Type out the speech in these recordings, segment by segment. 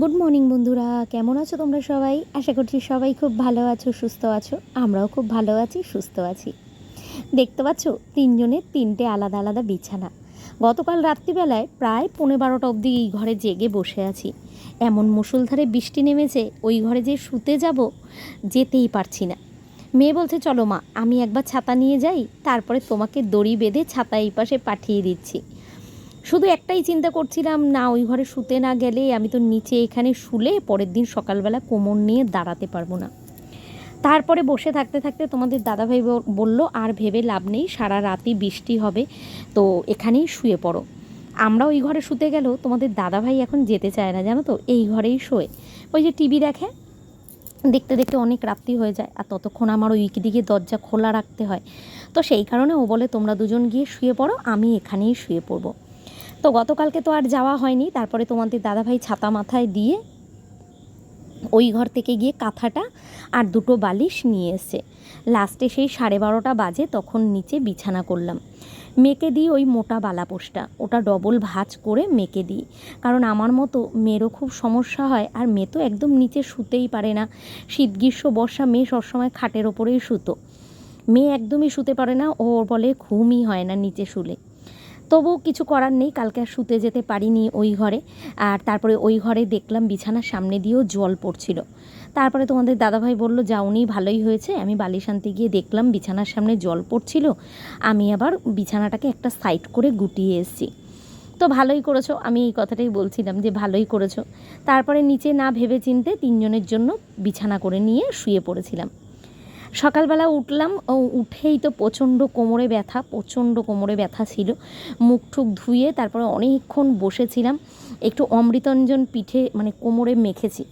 Good morning বন্ধুরা। কেমন আছো তোমরা সবাই? আশা করছি সবাই খুব ভালো আছো, সুস্থ আছো। আমরাও খুব ভালো আছি, সুস্থ আছি। দেখতে পাচ্ছ, তিনজনের তিনটে আলাদা আলাদা বিছানা। গতকাল রাত্রিবেলায় প্রায় পনেরো বারোটা অবধি এই ঘরে জেগে বসে আছি। এমন মুষলধারে বৃষ্টি নেমেছে, ওই ঘরে যে শুতে যাব, যেতেই পারছি না। মেয়ে বলছে, চলো মা, আমি একবার ছাতা নিয়ে যাই, তারপরে তোমাকে দড়ি বেঁধে ছাতা এই পাশে পাঠিয়ে দিচ্ছি। শুধু একটাই চিন্তা করছিলাম, না, ওই ঘরে শুতে না গেলে আমি তো নিচে এখানে শুলে পরের দিন সকালবেলা কোমর নিয়ে দাঁড়াতে পারব না। তারপরে বসে থাকতে থাকতে তোমাদের দাদাভাই বলল, আর ভেবে লাভ নেই, সারা রাতই বৃষ্টি হবে, তো এখানেই শুয়ে পড়ো। আমরা ওই ঘরে শুতে গেলেও তোমাদের দাদাভাই এখন যেতে চায় না, জানো তো, এই ঘরেই শোয়ে। ওই যে টিভি দেখে, দেখতে দেখতে অনেক রাত্রি হয়ে যায়, আর ততক্ষণ আমার ওই দিকে দরজা খোলা রাখতে হয়। তো সেই কারণে ও বলে, তোমরা দুজন গিয়ে শুয়ে পড়ো, আমি এখানেই শুয়ে পড়ব। তো গতকালকে তো আর যাওয়া হয়নি, তারপরে তোমাদের দাদাভাই ছাতা মাথায় দিয়ে ওই ঘর থেকে গিয়ে কাঁথাটা আর দুটো বালিশ নিয়ে এসে লাস্টে সেই সাড়ে বারোটা বাজে তখন নিচে বিছানা করলাম। মেকে দিই ওই মোটা বালাপোষটা ওটা ডবল ভাজ করে মেকে দিই। কারণ আমার মতো মেয়েরও খুব সমস্যা হয় আর মেয়ে তো একদম নিচে শুতেই পারে না। শীত, গ্রীষ্ম, বর্ষা, মেয়ে সবসময় খাটের ওপরেই শুতো। মেয়ে একদমই শুতে পারে না, ও বলে ঘুমই হয় না নিচে শুলে। তবুও কিছু করার নেই, কালকে আর শুতে যেতে পারিনি ওই ঘরে। আর তারপরে ওই ঘরে দেখলাম বিছানার সামনে দিয়েও জল পড়ছিল। তারপরে তোমাদের দাদাভাই বলল যাওনি ভালোই হয়েছে। আমি বালিশ আনতে গিয়ে দেখলাম বিছানার সামনে জল পড়ছিল। আমি আবার বিছানাটাকে একটা সাইড করে গুটিয়ে এসেছি। তো ভালোই করেছ। আমি এই কথাটাই বলছিলাম যে, ভালোই করেছ। তারপরে নিচে না ভেবে চিনতে তিনজনের জন্য বিছানা করে নিয়ে শুয়ে পড়েছিলাম। সকালবেলা উঠলাম, ও উঠেই তো প্রচণ্ড কোমরে ব্যথা, প্রচণ্ড কোমরে ব্যথা ছিল। মুখ ঠুক ধুয়ে তারপরে অনেকক্ষণ বসেছিলাম। একটু অমৃতঞ্জন পিঠে মানে কোমরে মেখেছি।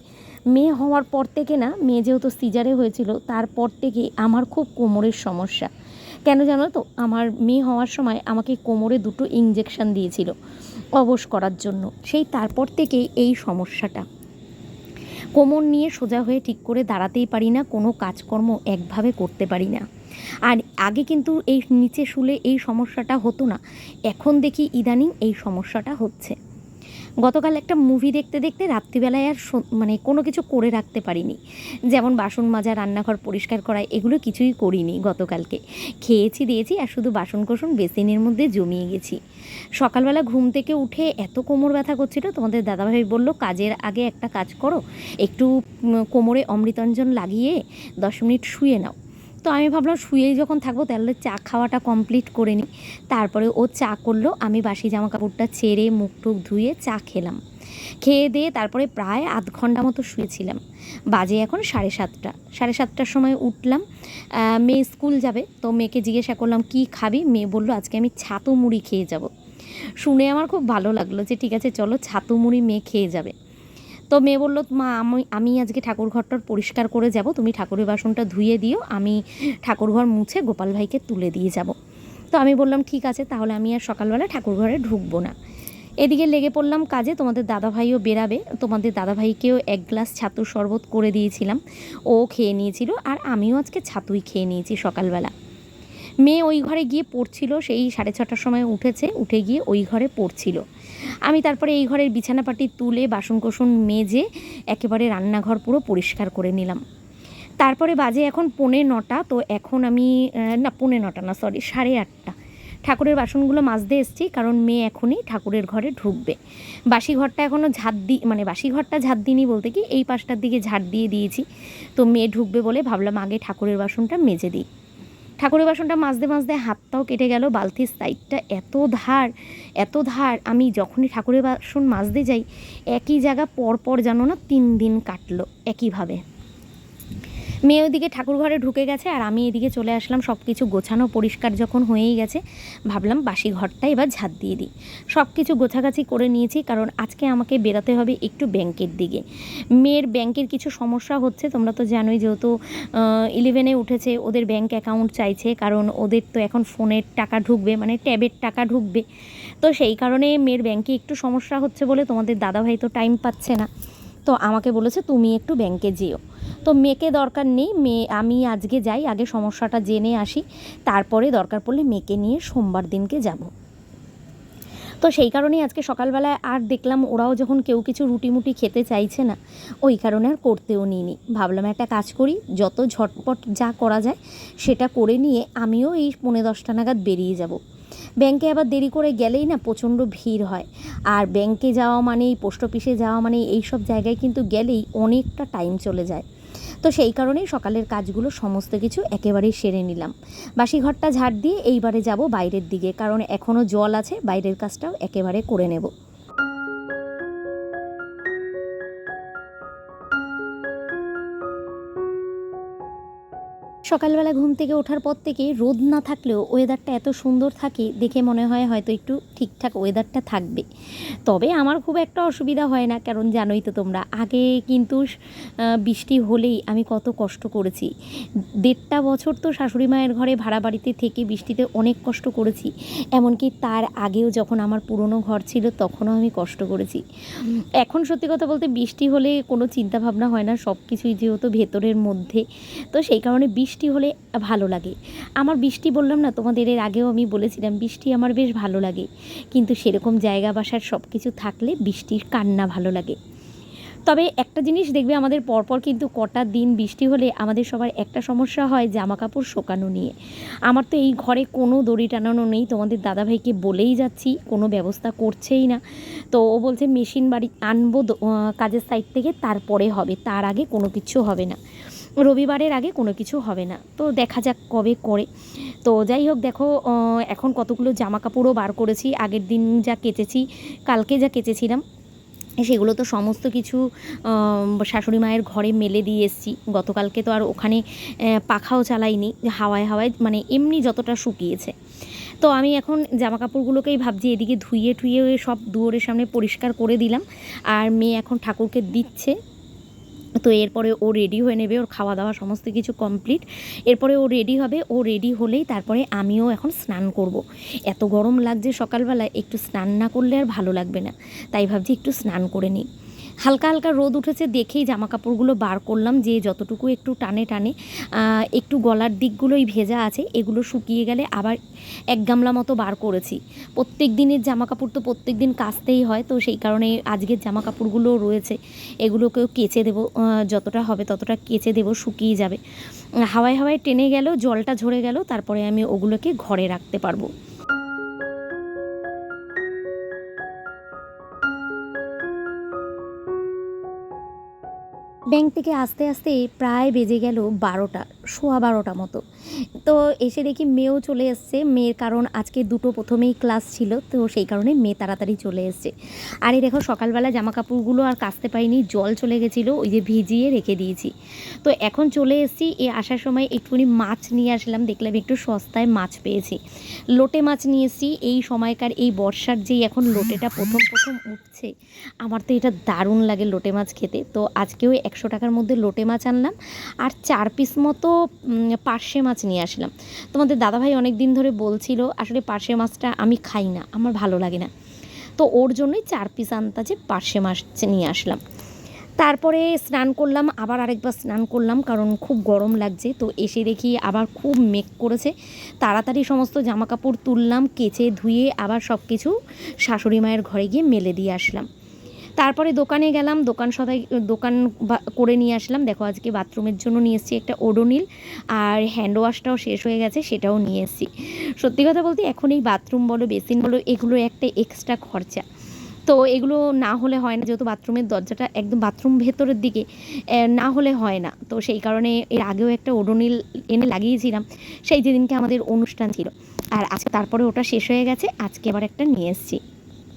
মেয়ে হওয়ার পর থেকে না, মেয়ে যেহেতু সিজারে হয়েছিল, তারপর থেকে আমার খুব কোমরের সমস্যা। কেন জানো তো, আমার মেয়ে হওয়ার সময় আমাকে কোমরে দুটো ইঞ্জেকশন দিয়েছিল, অবশ করার জন্য। সেই তারপর থেকে এই সমস্যাটা। কোমর নিয়ে সোজা হয়ে ঠিক করে দাঁড়াতেই পারি না, কোনো কাজকর্ম একভাবে করতে পারি না। আর আগে কিন্তু এই নিচে শুলে এই সমস্যাটা হতো না, এখন দেখি ইদানিং এই সমস্যাটা হচ্ছে। গতকাল একটা মুভি দেখতে দেখতে রাত্রিবেলায় আর মানে কোনো কিছু করে রাখতে পারিনি। যেমন বাসন মাজা, রান্নাঘর পরিষ্কার করা, এগুলো কিছুই করিনি গতকালকে। খেয়েছি, দিয়েছি আর শুধু বাসন কোসন বেসিনের মধ্যে জমিয়ে গেছি। সকালবেলা ঘুম থেকে উঠে এত কোমর ব্যথা করছিল, তোমাদের দাদাভাই বলল, কাজের আগে একটা কাজ করো, একটু কোমরে অমৃতঞ্জন লাগিয়ে দশ মিনিট শুয়ে নাও। তো আমি ভাবলাম শুয়েই যখন থাকব তাহলে চা খাওয়াটা কমপ্লিট করে নিই। তারপরে ও চা করল, আমি বাসি জামা কাপড়টা ছেড়ে মুখ টুক ধুয়ে চা খেলাম। খেয়ে দিয়ে তারপরে প্রায় আধ ঘণ্টা মতো শুয়েছিলাম। বাজে এখন সাড়ে সাতটা। সাড়ে সাতটার সময় উঠলাম। মেয়ে স্কুল যাবে, তো মেয়েকে জিজ্ঞাসা করলাম, কি খাবি? মেয়ে বলল, আজকে আমি ছাতু মুড়ি খেয়ে যাব। শুনে আমার খুব ভালো লাগল যে, ঠিক আছে, চলো ছাতু মুড়ি মেয়ে খেয়ে যাবে। তো মেয়ে বলল, মা, আমি আমি আজকে ঠাকুর ঘরটার পরিষ্কার করে যাব। তুমি ঠাকুরের বাসনটা ধুয়ে দিও। আমি ঠাকুর ঘর মুছে গোপাল ভাইকে তুলে দিয়ে যাব। তো আমি বললাম, ঠিক আছে, তাহলে আমি আর সকালবেলা ঠাকুর ঘরে ঢুকবো না। এদিকে লেগে পড়লাম কাজে, তোমাদের দাদাভাইও বেরাবে। তোমাদের দাদাভাইকেও এক গ্লাস ছাতুর শরবত করে দিয়েছিলাম। ও খেয়ে নিয়েছিল, আর আমিও আজকে ছাতুই খেয়ে নিয়েছি সকালবেলা। মেয়ে ওই ঘরে গিয়ে পড়ছিল, সেই সাড়ে ছটার সময় উঠেছে, উঠে গিয়ে ওই ঘরে পড়ছিল। আমি তারপরে এই ঘরের বিছানাপাটি তুলে বাসন কোসন মেজে একেবারে রান্নাঘর পুরো পরিষ্কার করে নিলাম। তারপরে বাজে এখন পৌনে নটা, তো এখন আমি না, পৌনে নটা না সরি সাড়ে আটটা। ঠাকুরের বাসনগুলো মাজতে এসেছি, কারণ মেয়ে এখনই ঠাকুরের ঘরে ঢুকবে। বাসি ঘরটা এখনও ঝাড় দি মানে বাসি ঘরটা ঝাড় দিইনি বলতে কি, এই পাশটার দিকে ঝাড় দিয়ে দিয়েছি। তো মেয়ে ঢুকবে বলে ভাবলাম আগে ঠাকুরের বাসনটা মেজে দিই। ঠাকুরের বাসনটা মাজতে মাজতে হাতটাও কেটে গেল, বালতির সাইডটা এত ধার এত ধার। আমি যখনই ঠাকুরের বাসন মাজতে যাই, একই জায়গা পরপর পর জানো না তিন দিন কাটলো, একইভাবে। মেয়ে ওদিকে ঠাকুর ঘরে ঢুকে গেছে আর আমি এদিকে চলে আসলাম সব কিছু গোছানো পরিষ্কার যখন হয়েই গেছে, ভাবলাম বাসি ঘরটা এবার ঝাঁত দিয়ে দিই। সব কিছু গোছাগাছি করে নিয়েছি কারণ আজকে আমাকে বেরাতে হবে একটু ব্যাংকের দিকে। মেয়ের ব্যাংকের কিছু সমস্যা হচ্ছে, তোমরা তো জানোই যেহেতু ইলেভেনে উঠেছে, ওদের ব্যাংক অ্যাকাউন্ট চাইছে, কারণ ওদের তো এখন ফোনের টাকা ঢুকবে মানে ট্যাবের টাকা ঢুকবে। তো সেই কারণে মেয়ের ব্যাংকে একটু সমস্যা হচ্ছে বলে তোমাদের দাদাভাই তো টাইম পাচ্ছে না। তো আমাকে বলেছে, তুমি একটু ব্যাংকে যেও। তো মেয়েকে দরকার নেই, মেয়ে, আমি আজকে যাই, আগে সমস্যাটা জেনে আসি, তারপরে দরকার পড়লে মেয়েকে নিয়ে সোমবার দিনকে যাব। তো সেই কারণেই আজকে সকালবেলায় আর দেখলাম ওরাও যখন কেউ কিছু রুটি মুটি খেতে চাইছে না, ওই কারণে আর করতেও নিইনি। ভাবলাম একটা কাজ করি, যত ঝটপট যা করা যায়, সেটা করে নিয়ে আমিও এই পৌনে দশটা নাগাদ বেরিয়ে যাব। ব্যাংকে আবার দেরি করে গেলেই না প্রচণ্ড ভিড় হয়। আর ব্যাংকে যাওয়া মানেই, পোস্ট অফিসে যাওয়া মানে এই সব জায়গায় কিন্তু গেলেই অনেকটা টাইম চলে যায়। তো সেই কারণেই সকালের কাজগুলো সমস্ত কিছু একেবারেই সেরে নিলাম। বাসি ঘরটা ঝাড় দিয়ে এইবারে যাব বাইরের দিকে, কারণ এখনও জল আছে, বাইরের কাজটাও একেবারে করে নেব। সকালবেলা ঘুম থেকে ওঠার পর থেকে রোদ না থাকলেও ওয়েদারটা এত সুন্দর থাকে দেখে মনে হয় হয়তো একটু ঠিকঠাক ওয়েদারটা থাকবে। তবে আমার খুব একটা অসুবিধা হয় না, কারণ জানোই তো তোমরা, আগে কিন্তু বৃষ্টি হলেই আমি কত কষ্ট করেছি। দেড়টা বছর তো শাশুড়ি মায়ের ঘরে ভাড়া বাড়িতে থেকে বৃষ্টিতে অনেক কষ্ট করেছি, এমনকি তার আগেও যখন আমার পুরনো ঘর ছিল তখনও আমি কষ্ট করেছি। এখন সত্যি কথা বলতে বৃষ্টি হলে কোনো চিন্তা ভাবনা হয় না সব কিছুই যেহেতু ভেতরের মধ্যে, তো সেই কারণে বৃষ্টি হলে ভালো লাগে। আমার বৃষ্টি বললাম না, তোমাদের এর আগেও আমি বলেছিলাম, বৃষ্টি আমার বেশ ভালো লাগে। কিন্তু সেরকম জায়গা বাসার সব কিছু থাকলে বৃষ্টির কান্না ভালো লাগে। তবে একটা জিনিস দেখবে, আমাদের পরপর কিন্তু কটা দিন বৃষ্টি হলে আমাদের সবার একটা সমস্যা হয় জামা কাপড় শুকানো নিয়ে। আমার তো এই ঘরে কোনো দড়ি টানানো নেই, তোমাদের দাদাভাইকে বলেই যাচ্ছি, কোনো ব্যবস্থা করছেই না। তো ও বলছে, মেশিন বাড়ি আনব কাজের সাইড থেকে, তারপরে হবে, তার আগে কোনো কিছু হবে না। রবিবারের আগে কোনো কিছু হবে না। তো দেখা যাক কবে করে। তো যাই হোক, দেখো এখন কতগুলো জামা কাপড়ও বার করেছি। আগের দিন যা কেচেছি, কালকে যা কেচেছিলাম, সেগুলো তো সমস্ত কিছু শাশুড়ি মায়ের ঘরে মেলে দিয়ে এসেছি। গতকালকে তো আর ওখানে পাখাও চালাইনি, হাওয়ায় হাওয়ায় মানে এমনি যতটা শুকিয়েছে। তো আমি এখন জামা কাপড়গুলোকেই ভাবছি এদিকে ধুইয়ে টুইয়ে সব দুয়ারের সামনে পরিষ্কার করে দিলাম। আর মেয়ে এখন ঠাকুরকে দিচ্ছে। তো এরপরে ও রেডি হয়ে নেবে, ওর খাওয়া দাওয়া সমস্ত কিছু কমপ্লিট এরপরে ও রেডি হবে, ও রেডি হলেই তারপরে আমিও এখন স্নান করব। এত গরম লাগছে সকালবেলায়, একটু স্নান না করলে আর ভালো লাগবে না। তাই ভাবছি একটু স্নান করে নিই। হালকা হালকা রোদ উঠেছে দেখেই জামা কাপড়গুলো বার করলাম, যে যতটুকু একটু টানে টানে একটু গলার দিকগুলোই ভেজা আছে, এগুলো শুকিয়ে গেলে আবার এক গামলা মতো বার করেছি। প্রত্যেক দিনের জামা কাপড় তো প্রত্যেক দিন কাচতেই হয়, তো সেই কারণে আজকের জামা কাপড়গুলোও রয়েছে, এগুলোকেও কেচে দেবো যতটা হবে ততটা কেচে দেবো, শুকিয়ে যাবে। হাওয়ায় হাওয়ায় টেনে গেল, জলটা ঝরে গেল, তারপরে আমি ওগুলোকে ঘরে রাখতে পারব। ব্যাংক থেকে আস্তে আস্তে প্রায় বেজে গেল বারোটা, সোয়া বারোটা মতো। তো এসে দেখি মেয়েও চলে এসছে। মেয়ের কারণ আজকে দুটো প্রথমেই ক্লাস ছিল, তো সেই কারণে মেয়ে তাড়াতাড়ি চলে এসছে। আর এই দেখো, সকালবেলা জামা কাপড়গুলো আর কাচতে পারিনি, জল চলে গেছিল, ওই যে ভিজিয়ে রেখে দিয়েছি। তো এখন চলে এসেছি, এ আসার সময় একটুখানি মাছ নিয়ে আসলাম, দেখলাম একটু সস্তায় মাছ পেয়েছি। লোটে মাছ নিয়ে এসেছি, এই সময়কার এই বর্ষার যেই এখন লোটেটা প্রথম প্রথম উঠছে, আমার তো এটা দারুণ লাগে লোটে মাছ খেতে। তো আজকেও একশো টাকার মধ্যে লোটে মাছ আনলাম আর চার পিস মতো পার্শে মাছ নিয়ে আসলাম। তোমাদের দাদাভাই অনেক দিন ধরে বলছিল, আসলে পার্শে মাছটা আমি খাই না, আমার ভালো লাগে না। তো ওর জন্যই চার পিস আনতাছে পার্শে মাছ নিয়ে আসলাম। তারপরে স্নান করলাম, আবার আরেকবার স্নান করলাম, কারণ খুব গরম লাগছে। তো এসে দেখি আবার খুব মেঘ করেছে। তাড়াতাড়ি সমস্ত জামা কাপড় তুললাম, কেচে ধুয়ে আবার সব কিছু শাশুড়ি মায়ের ঘরে গিয়ে মেলে দিয়ে আসলাম। তারপরে দোকানে গেলাম, দোকান সদাই দোকান করে নিয়ে আসলাম। দেখো, আজকে বাথরুমের জন্য নিয়ে এসেছি একটা ওডোনিল আর হ্যান্ড ওয়াশটাও শেষ হয়ে গেছে, সেটাও নিয়ে এসেছি। সত্যি কথা বলতে, এখন এই বাথরুম বলো বেসিন বলো, এগুলো একটা এক্সট্রা খরচা। তো এগুলো না হলে হয় না, যেহেতু বাথরুমের দরজাটা একদম বাথরুম ভেতরের দিকে না হলে হয় না। তো সেই কারণে এর আগেও একটা ওডোনিল এনে লাগিয়েছিলাম, সেই যেদিনকে আমাদের অনুষ্ঠান ছিল। আর আজকে তারপরে ওটা শেষ হয়ে গেছে, আজকে আবার একটা নিয়ে এসেছি।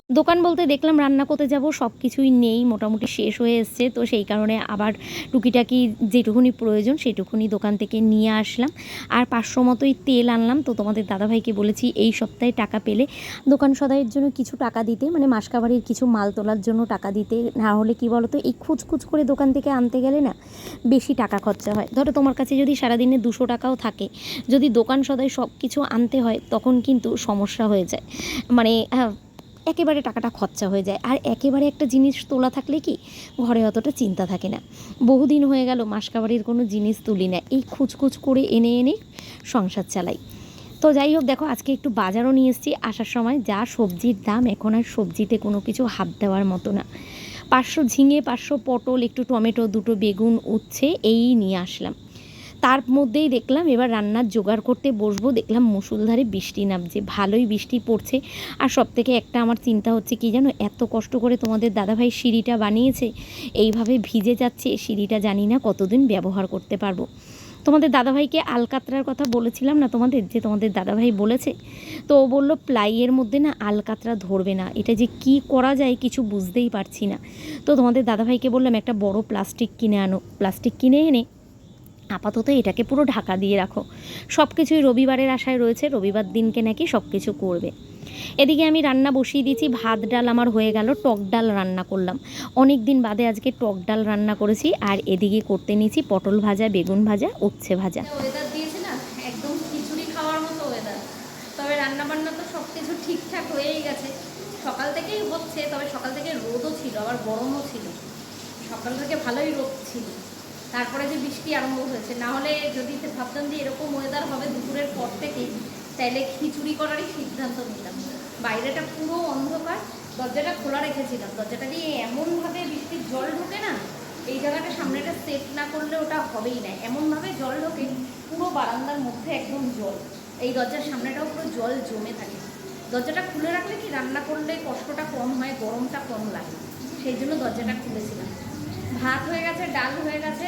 দোকান বলতে দেখলাম রান্না করতে যাব সব কিছুই নেই মোটামুটি শেষ হয়ে এসছে। তো সেই কারণে আবার টুকিটাকি যেটুকুনি প্রয়োজন সেটুকুনি দোকান থেকে নিয়ে আসলাম। আর পাঁচশো মতোই তেল আনলাম। তো তোমাদের দাদাভাইকে বলেছি এই সপ্তাহে টাকা পেলে দোকান সদাইয়ের জন্য কিছু টাকা দিতে মানে মাসকাবারির কিছু মাল তোলার জন্য টাকা দিতে। না হলে কি বলো তো এই খুচখুচ করে দোকান থেকে আনতে গেলে না বেশি টাকা খরচা হয়। ধরো তোমার কাছে যদি সারাদিনে দুশো টাকাও থাকে যদি দোকান সদাই সব কিছু আনতে হয় তখন কিন্তু সমস্যা হয়ে যায়। মানে হ্যাঁ, একেবারে টাকাটা খরচা হয়ে যায়। আর একেবারে একটা জিনিস তোলা থাকলে কি? ঘরে অতটা চিন্তা থাকে না। বহুদিন হয়ে গেল মাসকাবারির কোনো জিনিস তুলি না। এই খুচখুচ করে এনে এনে সংসার চালাই। তো যাই হোক, দেখো, আজকে একটু বাজারও নিয়ে এসেছি। আসার সময় যা সবজির দাম, এখন আর সবজিতে কোনো কিছু হাত দেওয়ার মতো না। পাঁচশো ঝিঙে, পাঁচশো পটল, একটু টমেটো, দুটো বেগুন উচ্ছে, এই নিয়ে আসলাম। তার মধ্যেই দেখলাম এবার রান্নার জোগাড় করতে বসবো। দেখলাম মুসুলধারে বৃষ্টি নামছে, ভালোই বৃষ্টি পড়ছে। আর সব থেকে একটা আমার চিন্তা হচ্ছে কি জানো, এত কষ্ট করে তোমাদের দাদাভাই সিঁড়িটা বানিয়েছে, এইভাবে ভিজে যাচ্ছে, সিঁড়িটা জানি না কতদিন ব্যবহার করতে পারব। তোমাদের দাদাভাইকে আলকাতরার কথা বলেছিলাম না তোমাদের, যে তোমাদের দাদাভাই বলেছে? তো ও বলল, প্লাইয়ের মধ্যে না আলকাতরা ধরবে না, এটা যে কি করা যায় কিছু বুঝতেই পারছি না। তো তোমাদের দাদাভাইকে বললাম, একটা বড় প্লাস্টিক কিনে আনো, প্লাস্টিক কিনে এনে আপাতত এটাকে পুরো ঢাকা দিয়ে রাখো। সব কিছুই রবিবারের আশায় রয়েছে, রবিবার দিনকে নাকি সব কিছু করবে। এদিকে আমি রান্না বসিয়ে দিয়েছি, ভাত ডাল আমার হয়ে গেল, টক ডাল রান্না করলাম। অনেক দিন বাদে আজকে টক ডাল রান্না করেছি, আর এদিকে করতে নিয়েছি পটল ভাজা, বেগুন ভাজা, উচ্ছে ভাজা। একদম তবে রান্না বান্না তো সব কিছু ঠিকঠাক হয়েই গেছে। সকাল থেকেই হচ্ছে, তবে সকাল থেকে রোদও ছিল, আবার গরমও ছিল। সকাল থেকে ভালোই রোদ ছিল। তারপরে যে বৃষ্টি আরম্ভ হয়েছে, না হলে যদি ভাবতাম যে এরকম ওয়েদার হবে দুপুরের পর থেকেই, তাইলে খিচুড়ি করারই সিদ্ধান্ত নিলাম। বাইরেটা পুরো অন্ধকার, দরজাটা খোলা রেখেছিলাম। দরজাটা দিয়ে এমনভাবে বৃষ্টির জল ঢোকে না, এই জায়গাটা সামনেটা সেট না করলে ওটা হবেই না। এমনভাবে জল ঢোকে, পুরো বারান্দার মধ্যে একদম জল। এই দরজার সামনেটাও পুরো জল জমে থাকে। দরজাটা খুলে রাখলে কি রান্না করলে কষ্টটা কম হয়, গরমটা কম লাগে? সেই জন্য দরজাটা খুলেছিলাম। ভাত হয়ে গেছে, ডাল হয়ে গেছে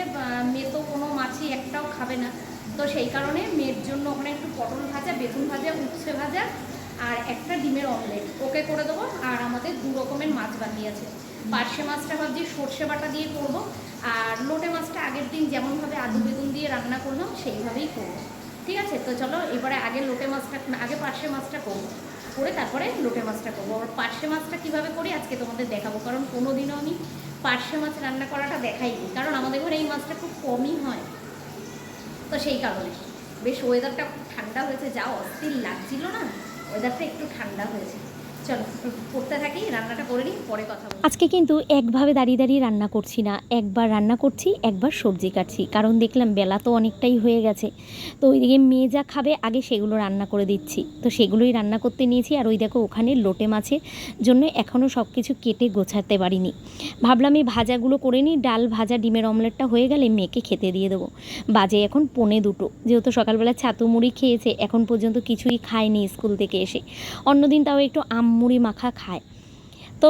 মেয়ে তো কোনো মাছই একটাও খাবে না। তো সেই কারণে মেয়ের জন্য ওখানে একটু পটল ভাজা, বেগুন ভাজা, উচ্ছে ভাজা আর একটা ডিমের অমলেট। ওকে করে দেবো আর আমাদের দু রকমের মাছ বাকি আছে। পার্শে মাছটা ভাবছি সর্ষে বাটা দিয়ে করব আর লোটে মাছটা আগের দিন যেমনভাবে আলু বেগুন দিয়ে রান্না করলাম, সেইভাবেই করব। ঠিক আছে? তো চলো, এবারে আগে লোটে মাছটা, আগে পার্শে মাছটা করব। করে তারপরে লোটে মাছটা করব। আর পার্শে মাছটা কীভাবে করি আজকে তোমাদের দেখাবো, কারণ কোনো দিনও আমি পার্শে মাছ রান্না করাটা দেখাইনি কারণ আমাদের ঘরে এই মাছটা খুব কমই হয়। তো সেই কারণে। বেশ ওয়েদারটা খুব ঠান্ডা হয়েছে, যা অস্থির লাগছিল না ওয়েদারটা একটু ঠান্ডা হয়েছে। আজকে কিন্তু একভাবে দাঁড়িয়ে দাঁড়িয়ে রান্না করছি না, একবার রান্না করছি, একবার সবজি কাটছি, কারণ দেখলাম বেলা তো অনেকটাই হয়ে গেছে। তো ওইদিকে মেয়ে যা খাবে, আগে সেগুলো রান্না করে দিচ্ছি। তো সেগুলোই রান্না করতে নিয়েছি, আর ওই দেখো ওখানে লোটে মাছের জন্য এখনও সব কিছু কেটে গোছাতে পারিনি। ভাবলাম এই ভাজাগুলো করে নিই, ডাল ভাজা, ডিমের অমলেটটা হয়ে গেলে মেয়েকে খেতে দিয়ে দেবো। বাজে এখন পনে দুটো, যেহেতু সকালবেলা ছাতু মুড়ি খেয়েছে, এখন পর্যন্ত কিছুই খায়নি স্কুল থেকে এসে। অন্যদিন তাও একটু আম মুড়ি মাখা খায় তো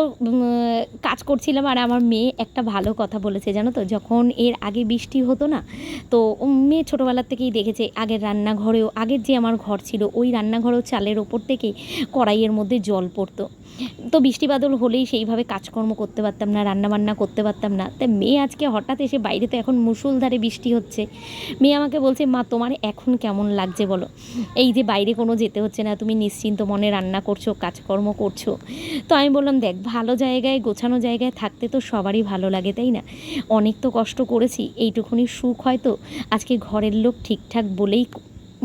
কাজ করছিলাম আর আমার মেয়ে একটা ভালো কথা বলেছে, জানো তো? যখন এর আগে বৃষ্টি হতো না, তো মেয়ে ছোটোবেলার থেকেই দেখেছে আগের রান্নাঘরেও, আগের যে আমার ঘর ছিল, ওই রান্নাঘরেও চালের ওপর থেকে কড়াইয়ের মধ্যে জল পড়তো। তো, বৃষ্টি বাদল হলেই সেইভাবে কাজকর্ম করতে পারতাম না, রান্নাবান্না করতে পারতাম না। তাই মেয়ে আজকে হঠাৎ এসে বাইরে তো এখন মুসুলধারে বৃষ্টি হচ্ছে। মেয়ে আমাকে বলছে, মা, তোমার এখন কেমন লাগছে বলো? এই যে বাইরে কোনো যেতে হচ্ছে না, তুমি নিশ্চিন্ত মনে রান্না করছ, কাজকর্ম করছ। তো, আমি বললাম, দেখ ভালো জায়গায়, গোছানো জায়গায় থাকতে তো সবারই ভালো লাগে, তাই না? অনেক তো কষ্ট করেছি, এইটুকুনি সুখ হয়তো আজকে ঘরের লোক ঠিকঠাক বলেই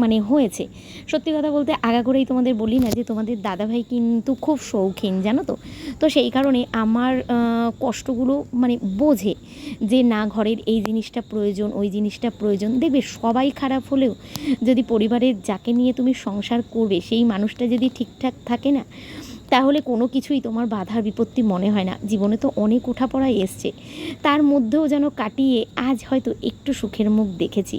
মানে হয়েছে। সত্যি কথা বলতে আগাগোড়াই তোমাদের বলি না যে তোমাদের দাদাভাই কিন্তু খুব শৌখিন, জানো তো? তো সেই কারণে আমার কষ্টগুলো মানে বোঝে যে না, ঘরের এই জিনিসটা প্রয়োজন, ওই জিনিসটা প্রয়োজন। দেখবে সবাই খারাপ হলেও যদি পরিবারের যাকে নিয়ে তুমি সংসার করবে, সেই মানুষটা যদি ঠিকঠাক থাকে না তাহলে কোনো কিছুই তোমার বাধার বিপত্তি মনে হয় না। জীবনে তো অনেক ওঠাপড়াই এসছে। তার মধ্যেও যেন কাটিয়ে আজ হয়তো একটু সুখের মুখ দেখেছি।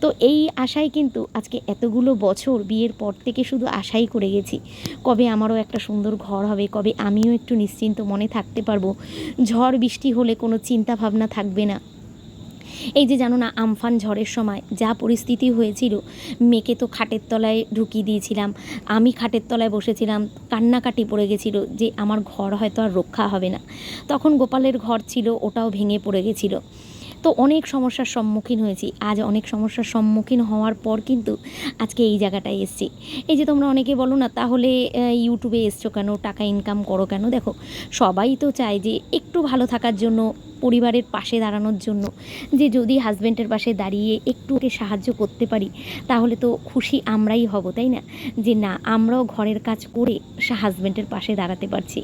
তো এই আশায় কিন্তু আজকে এতগুলো বছর বিয়ের পর থেকে শুধু আশাই করে গেছি। কবে আমারও একটা সুন্দর ঘর হবে, কবে আমিও একটু নিশ্চিন্ত মনে থাকতে পারব। ঝড় বৃষ্টি হলে কোনো চিন্তা ভাবনা থাকবে না। এই যে জানো না, আমফান ঝড়ের সময় যা পরিস্থিতি হয়েছিল, মেয়েকে তো খাটের তলায় ঢুকিয়ে দিয়েছিলাম, আমি খাটের তলায় বসেছিলাম, কান্নাকাটি পড়ে গেছিল যে আমার ঘর হয়তো আর রক্ষা হবে না। তখন গোপালের ঘর ছিল, ওটাও ভেঙে পড়ে গেছিল। তো অনেক সমস্যার সম্মুখীন হয়েছি, আজ অনেক সমস্যার সম্মুখীন হওয়ার পর কিন্তু আজকে এই জায়গাটায় এসেছি। এই যে তোমরা অনেকে বলো না, তাহলে ইউটিউবে এসছো কেন, টাকা ইনকাম করো কেন? দেখো, সবাই তো চায় যে একটু ভালো থাকার জন্য পরিবারের পাশে দাঁড়ানোর জন্য যে যদি হাজব্যান্ডের পাশে দাঁড়িয়ে একটু সাহায্য করতে পারি, তাহলে তো খুশি আমরাই হব, তাই না? যে না, আমরাও ঘরের কাজ করে হাজব্যান্ডের পাশে দাঁড়াতে পারছি।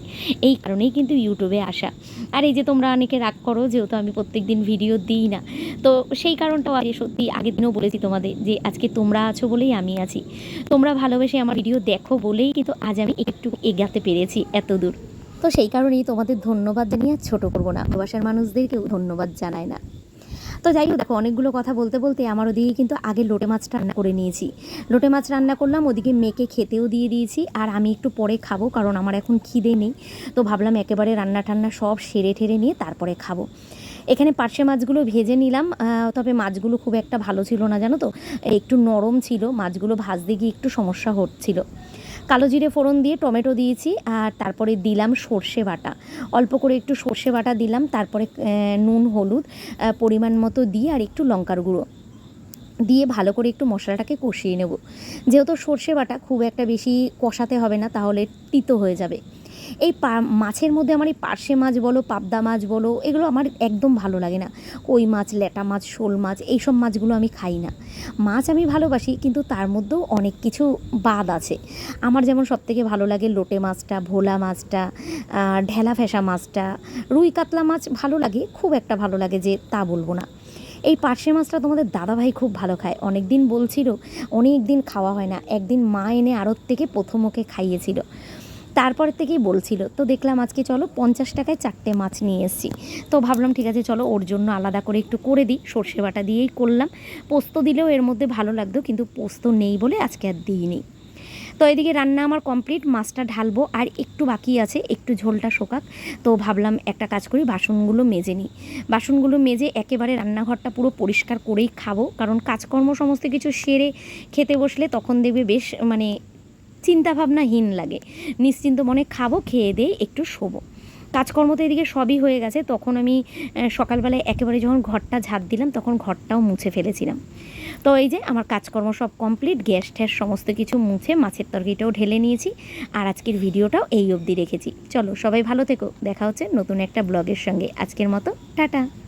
এই কারণেই কিন্তু ইউটিউবে আসা। আর এই যে তোমরা অনেকে রাগ করো, যেহেতু আমি প্রত্যেক দিন ভিডিও দিই না, তো সেই কারণটাও আজকে সত্যি আগের দিনও বলেছি তোমাদের যে আজকে তোমরা আছো বলেই আমি আছি। তোমরা ভালোবেসে আমার ভিডিও দেখো বলেই কিন্তু আজ আমি একটু এগাতে পেরেছি এত দূর তো সেই কারণেই তোমাদের ধন্যবাদ জানিয়ে ছোটো করব না। ভালোবাসার মানুষদেরকেও ধন্যবাদ জানায় না। তো যাই হোক, দেখো, অনেকগুলো কথা বলতে বলতে আমার ওদিকে কিন্তু আগে লোটে মাছ রান্না করে নিয়েছি। লোটে মাছ রান্না করলাম, ওদিকে মেয়েকে খেতেও দিয়ে দিয়েছি আর আমি একটু পরে খাব কারণ আমার এখন খিদে নেই। তো ভাবলাম একেবারে রান্না টান্না সব সেরে ঠেরে নিয়ে তারপরে খাব। এখানে পার্শে মাছগুলো ভেজে নিলাম তবে মাছগুলো খুব একটা ভালো ছিল না, জানো তো? একটু নরম ছিল, মাছগুলো ভাজতে গিয়ে একটু সমস্যা হচ্ছিল। কালো জিরে ফোড়ন দিয়ে টমেটো দিয়েছি আর তারপরে দিলাম সর্ষে বাটা। অল্প করে একটু সর্ষে বাটা দিলাম, তারপরে নুন, হলুদ পরিমাণ মতো দিয়ে আর একটু লঙ্কার গুঁড়ো। দিয়ে ভালো করে একটু মশলাটাকে কষিয়ে নেব। যেহেতু সর্ষে বাটা খুব একটা বেশি কষাতে হবে না, তাহলে তিতো হয়ে যাবে। এই মাছের মধ্যে আমার এই পার্শে মাছ বলো, পাবদা মাছ বলো, এগুলো আমার একদম ভালো লাগে না। কই মাছ ল্যাটা মাছ, শোল মাছ, এইসব মাছগুলো আমি খাই না। মাছ আমি ভালোবাসি, কিন্তু তার মধ্যেও অনেক কিছু বাদ আছে। আমার যেমন সবথেকে ভালো লাগে লোটে মাছটা, ভোলা মাছটা ঢেলা ফেসা মাছটা। রুই কাতলা মাছ ভালো লাগে, খুব একটা ভালো লাগে যে তা বলব না। এই পার্শে মাছটা তোমাদের দাদাভাই খুব ভালো খায়। অনেক দিন বলছিল অনেক দিন খাওয়া হয় না। একদিন মা এনে আড়ত থেকে প্রথম ওকে খাইয়েছিল। তারপর থেকেই বলছিল, তো দেখলাম আজকে চলো পঞ্চাশ টাকায় চারটে মাছ নিয়ে এসেছি। তো ভাবলাম, ঠিক আছে, চলো ওর জন্য আলাদা করে একটু করে দিই। সর্ষে বাটা দিয়েই করলাম। পোস্ত দিলেও এর মধ্যে ভালো লাগতো, কিন্তু পোস্ত নেই বলে আজকে আর দিইনি। তো এদিকে রান্না আমার কমপ্লিট, মাছটা ঢালবো, আর একটু বাকি আছে, একটু ঝোলটা শোকাক। তো ভাবলাম একটা কাজ করি, বাসনগুলো মেজে নিই। বাসনগুলো মেজে একেবারে রান্নাঘরটা পুরো পরিষ্কার করেই খাব, কারণ কাজকর্ম সমস্ত কিছু সেরে খেতে বসলে তখন দেখবে বেশ মানে চিন্তাভাবনাহীন লাগে। নিশ্চিন্ত মনে খাব, খেয়ে দিয়ে একটু শোবো। কাজকর্ম তো এদিকে সবই হয়ে গেছে। তখন আমি সকালবেলায় একেবারে যখন ঘরটা ঝাঁপ দিলাম, তখন ঘরটাও মুছে ফেলেছিলাম। তো এই যে আমার কাজকর্ম সব কমপ্লিট, গ্যাস ট্যাস সমস্ত কিছু মুছে মাছের তরকারিটাও ঢেলে নিয়েছি আর আজকের ভিডিওটাও এই অবধি রেখেছি। চলো সবাই ভালো থেকো। দেখা হচ্ছে নতুন একটা ব্লগের সঙ্গে। আজকের মতো, টাটা।